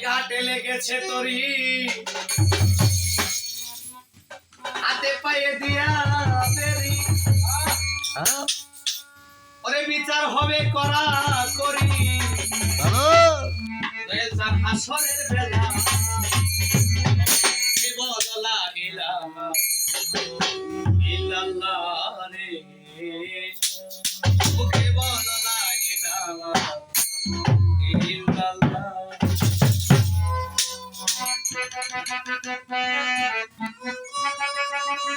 ঘাটে লেগেছে তরি। হাতে পায়ে দিয়া তেরি। ওরে বিচার হবে করা করি। আসরের বেলা। বল লাগিলাম। Thank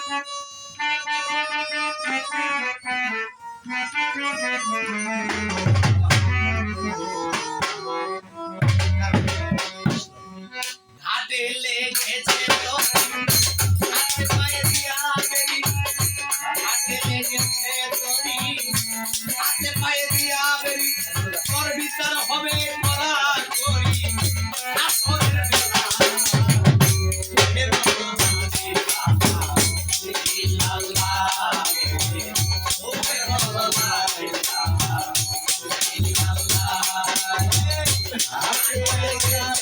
you.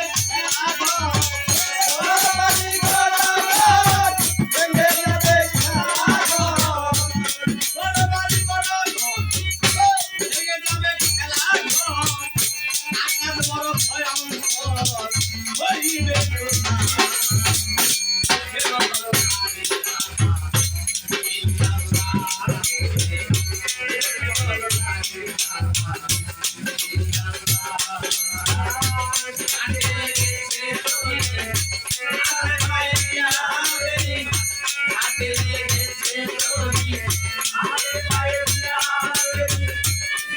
Oh,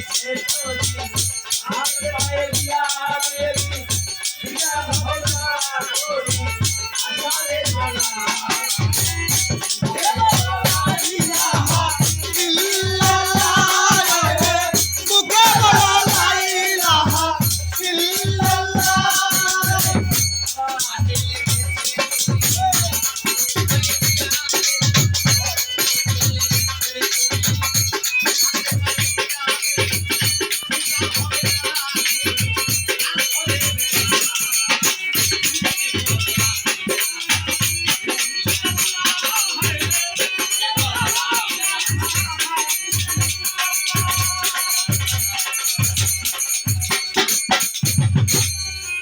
আমাদের ভাইয়ের